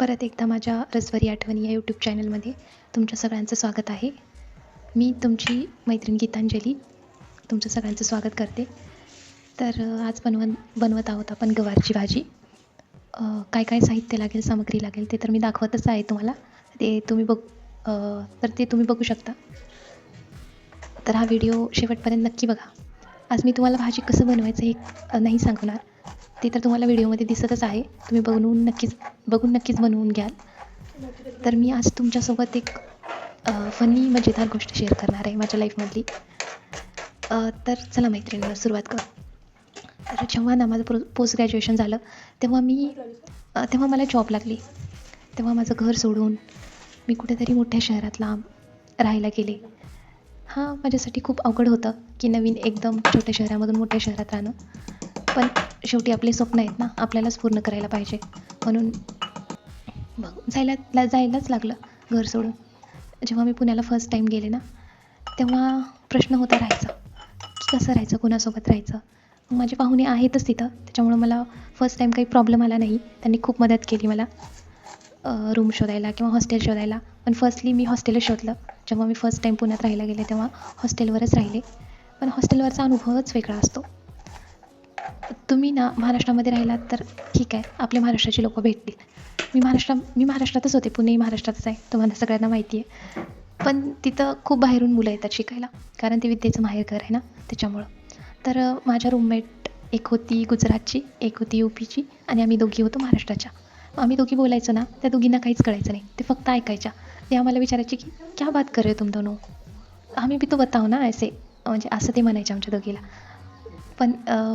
परत एकदा माझ्या रसवरी आठवणी या यूट्यूब चॅनलमध्ये तुमच्या सगळ्यांचं स्वागत आहे. मी तुमची मैत्रीण गीतांजली तुमचं सगळ्यांचं स्वागत करते. तर आज बनवत बनवत आहोत आपण गवारची भाजी. काय काय साहित्य लागेल सामग्री लागेल ते तर मी दाखवतच आहे तुम्हाला. ते तुम्ही बघ तर ते तुम्ही बघू शकता. तर हा व्हिडिओ शेवटपर्यंत नक्की बघा. आज मी तुम्हाला भाजी कसं बनवायचं हे नाही सांगणार. ते तर तुम्हाला व्हिडिओमध्ये दिसतच आहे. तुम्ही बनवून नक्कीच बघून नक्कीच बनवून घ्याल. तर मी आज तुमच्यासोबत एक फनी मजेदार गोष्ट शेअर करणार आहे माझ्या लाईफमधली तर चला मैत्रिणीला सुरुवात करू. तर जेव्हा ना माझं प्रो पोस्ट ग्रॅज्युएशन झालं तेव्हा मी तेव्हा मला जॉब लागली. तेव्हा माझं घर सोडून मी कुठेतरी मोठ्या शहरात लांब राहायला गेले. हां माझ्यासाठी खूप अवघड होतं की नवीन एकदम छोट्या शहरामधून मोठ्या शहरात राहणं. पण शेवटी आपले स्वप्न आहेत ना आपल्यालाच पूर्ण करायला पाहिजे. म्हणून मग जायला जायलाच लागलं घर सोडून. जेव्हा मी पुण्याला फर्स्ट टाईम गेले ना तेव्हा प्रश्न होता राहायचा. की कसं राहायचं कुणासोबत राहायचं? मग माझे पाहुणे आहेतच तिथं त्याच्यामुळं मला फर्स्ट टाईम काही प्रॉब्लेम आला नाही. त्यांनी खूप मदत केली मला. रूम शोधायला किंवा हॉस्टेल शोधायला. पण फर्स्टली मी हॉस्टेलच शोधलं. जेव्हा मी फर्स्ट टाईम पुण्यात राहायला गेले तेव्हा हॉस्टेलवरच राहिले. पण हॉस्टेलवरचा अनुभवच वेगळा असतो. तुम्ही ना महाराष्ट्रामध्ये राहिलात तर ठीक आहे. आपले महाराष्ट्राची लोकं भेटतील. मी महाराष्ट्रा मी महाराष्ट्रातच होते. पुणे महाराष्ट्रातच आहे. तुम्हाला सगळ्यांना माहिती आहे. पण तिथं खूप बाहेरून मुलं येतात शिकायला. कारण ते विद्येचं माहेरघर आहे ना त्याच्यामुळं. तर माझ्या रूममेट एक होती गुजरातची एक होती यू पीची आणि आम्ही दोघी होतो महाराष्ट्राच्या. आम्ही दोघी बोलायचो ना त्या दोघींना काहीच कळायचं नाही. ते फक्त ऐकायच्या. ते आम्हाला विचारायचे की क्या बात कर रहे तुम दोनों? आम्ही बी तो बताओ ना ऐसे. म्हणजे असं ते म्हणायचे आमच्या दोघीला. पण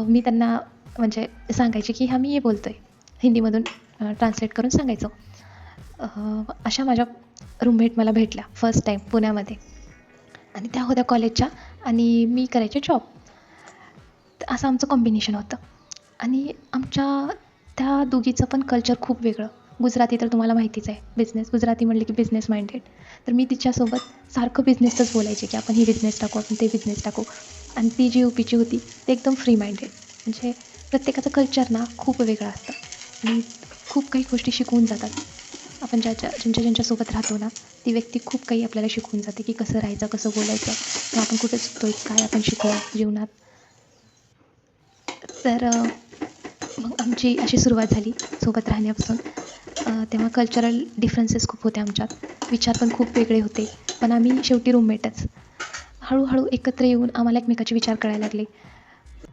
मी त्यांना म्हणजे सांगायचे की हा मी हे बोलतो आहे हिंदीमधून ट्रान्सलेट करून सांगायचो. अशा माझ्या रूममेट मला भेटल्या फर्स्ट टाईम पुण्यामध्ये. आणि त्या होत्या कॉलेजच्या आणि मी करायचे जॉब असं आमचं कॉम्बिनेशन होतं. आणि आमच्या त्या दोघीचं पण कल्चर खूप वेगळं. गुजराती तर तुम्हाला माहितीच आहे. बिझनेस गुजराती म्हणले की बिझनेस माइंडेड तर मी तिच्यासोबत सारखं बिझनेसच बोलायचे की आपण ही बिझनेस टाकू आपण ते बिझनेस टाकू. आणि ती जी यूपीची होती ते एकदम फ्री माइंडेड म्हणजे प्रत्येकाचं कल्चर ना खूप वेगळं असतं. आणि खूप काही गोष्टी शिकवून जातात. आपण ज्याच्या ज्यांच्या ज्यांच्यासोबत राहतो ना ती व्यक्ती खूप काही आपल्याला शिकवून जाते की कसं राहायचं कसं बोलायचं. किंवा आपण कुठे चुकतो काय आपण शिकलो जीवनात. तर आमची अशी सुरुवात झाली सोबत राहण्यापासून. तेव्हा कल्चरल डिफरन्सेस खूप होते आमच्यात. विचार पण खूप वेगळे होते. पण आम्ही शेवटी रूममेटच हळूहळू एकत्र येऊन आम्हाला एकमेकाचे विचार कळायला लागले.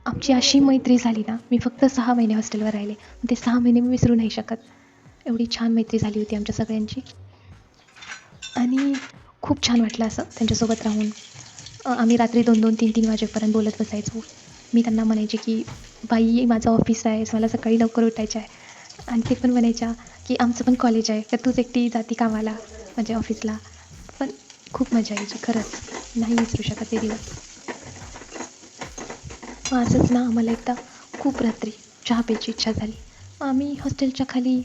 आमची अशी मैत्री झाली ना मी फक्त सहा महिने हॉस्टेलवर राहिले. ते सहा महिने मी विसरू नाही शकत. एवढी छान मैत्री झाली होती आमच्या सगळ्यांची. आणि खूप छान वाटलं असं त्यांच्यासोबत राहून. आम्ही रात्री दोन दोन तीन तीन वाजेपर्यंत बोलत बसायचो. मी त्यांना म्हणायचे की बाई माझं ऑफिस आहे मला सकाळी लवकर उठायचं आहे. आणि ते पण म्हणायच्या की आमचं पण कॉलेज आहे तर तूच एकटी जाती कामाला म्हणजे ऑफिसला पण खूप मजा यायची खरंच. नाही विसरू शकत ते दिवस. असंच ना आम्हाला एकदा खूप रात्री चहा प्यायची इच्छा झाली. आम्ही हॉस्टेलच्या खाली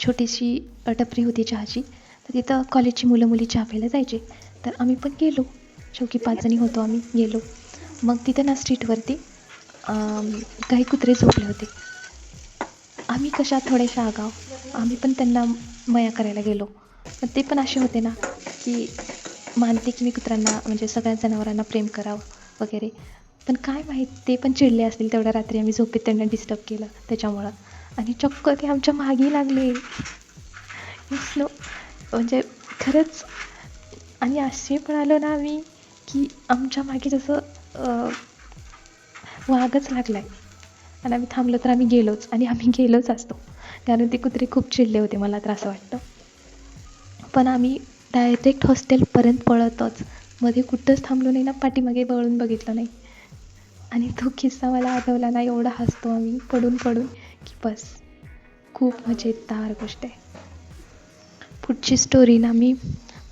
छोटीशी टपरी होती चहाची तर तिथं कॉलेजची मुलं मुली चहा प्यायला जायचे. तर आम्ही पण गेलो. चौकी पाच जणी होतो आम्ही गेलो. मग तिथं ना स्ट्रीटवरती काही कुत्रे झोपले होते. आम्ही कशा थोड्याशा आगाव? आम्ही पण त्यांना मया करायला गेलो. ते पण असे होते ना की मानते की मी कुत्र्यांना म्हणजे सगळ्या जनावरांना प्रेम करावं वगैरे. पण काय माहीत ते पण चिडले असतील. तेवढ्या रात्री आम्ही झोपेत त्यांना डिस्टर्ब केलं त्याच्यामुळं. आणि चक्क ते आमच्या मागे लागले. नो म्हणजे खरंच आणि असे आलो ना आम्ही की आमच्या मागे जसं वाघच लागला आहे आणि आम्ही थांबलो तर आम्ही गेलोच आणि आम्ही गेलोच असतो. कारण ते कुत्रे खूप चिडले होते मला तर असं वाटतं. पण आम्ही डायरेक्ट हॉस्टेलपर्यंत पळतच. मध्ये कुठंच थांबलो नाही ना पाठीमागे वळून बघितलं नाही. आणि तो किस्सा मला आठवला ना एवढा हसतो आम्ही पडून पडून की बस. खूप मजेदार गोष्ट आहे. पुढची स्टोरी ना मी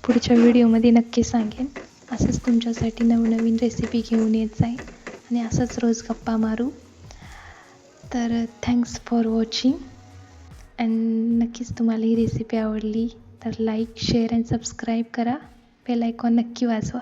पुढच्या व्हिडिओमध्ये नक्की सांगेन. असंच तुमच्यासाठी नवनवीन रेसिपी घेऊन येत जाईल आणि असंच रोज गप्पा मारू. तर थँक्स फॉर वॉचिंग अँड नक्कीच तुम्हाला ही रेसिपी आवडली तर लाईक शेअर अँड सबस्क्राईब करा. बेल आयकॉन नक्की वाजवा.